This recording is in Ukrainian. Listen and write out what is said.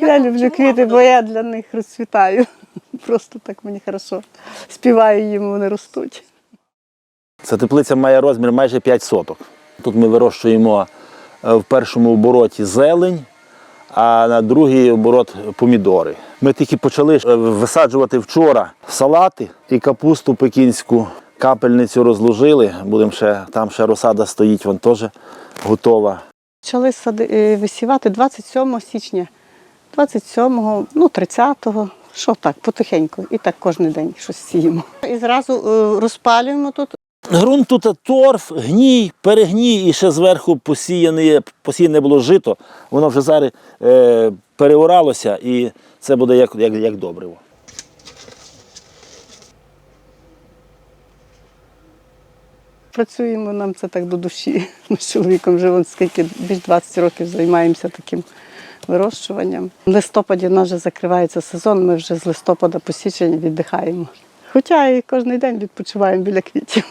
Я люблю квіти, бо я для них розцвітаю. Просто так мені хорошо. Співаю їм, вони ростуть. Ця теплиця має розмір майже 5 соток. Тут ми вирощуємо е, в першому обороті зелень, а на другий оборот помідори. Ми тільки почали е, висаджувати вчора салати і капусту пекінську. Капельницю розложили, будемо ще, там ще розсада стоїть, вон теж готова. Почали сади, е, висівати 27 січня, 27-го, ну 30-го. Що так, потихеньку. І так кожен день щось сіємо. І зразу е, розпалюємо тут. Грунт тут торф, гній, перегній і ще зверху посіяне, посіяне було жито. Воно вже зараз е, переоралося і це буде як, як, як добриво. Працюємо, нам це так до душі. Ми з чоловіком вже вон скільки більш 20 років займаємося таким вирощуванням. В листопаді в нас вже закривається сезон, ми вже з листопада по січень віддихаємо. Хоча і кожен день відпочиваємо біля квітів.